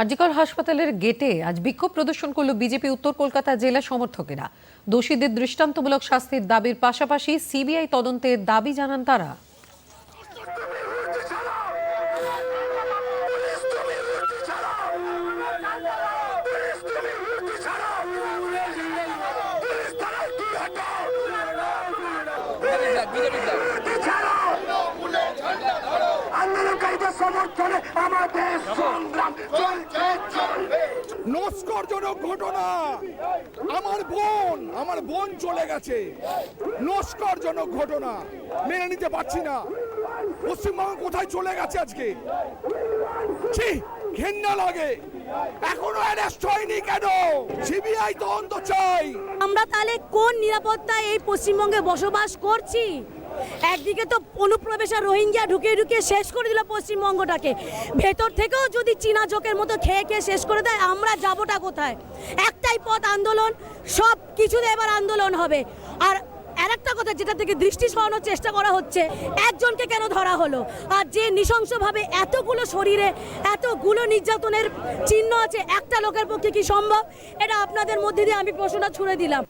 আরজিকর হাসপাতালের গেটে আজ বিক্ষোভ প্রদর্শন করল বিজেপি উত্তর কলকাতা জেলা সমর্থকেরা। দোষীদের দৃষ্টান্তমূলক শাস্তির দাবির পাশাপাশি সিবিআই তদন্তের দাবি জানান তারা। সমর্থনে আমাদের সংগ্রাম চলছে চলবে। নস্করজনক ঘটনা। আমার বোন আমার বোন চলে গেছে। নস্করজনক ঘটনা। মেনে নিতে পারছি না। পশ্চিমবঙ্গ কোথায় চলে গেছে আজকে? ছি ঘেন্না লাগে। এখনও অ্যারেস্ট হয়নি কেন? সিবিআই তদন্ত চাই। আমরা তাহলে কোন নিরাপত্তায় এই পশ্চিমবঙ্গে বসবাস করছি? একদিকে তো অনুপ্রবেশা রোহিঙ্গা ঢুকে ঢুকে শেষ করে দিল পশ্চিমবঙ্গটাকে। ভেতর থেকেও যদি চীনা জোকের মতো খেয়ে খেয়ে শেষ করে দেয়, আমরা যাবোটা কোথায়? একটাই পথ আন্দোলন, সব কিছুতে এবার আন্দোলন হবে। আর আরেকটা কথা, যেটা থেকে দৃষ্টি সরানোর চেষ্টা করা হচ্ছে, একজনকে কেন ধরা হলো? আর যে নৃশংসভাবে এতগুলো শরীরে এতগুলো নির্যাতনের চিহ্ন আছে, একটা লোকের পক্ষে কি সম্ভব? এটা আপনাদের মধ্যে দিয়ে আমি প্রশ্নটা ছুড়ে দিলাম।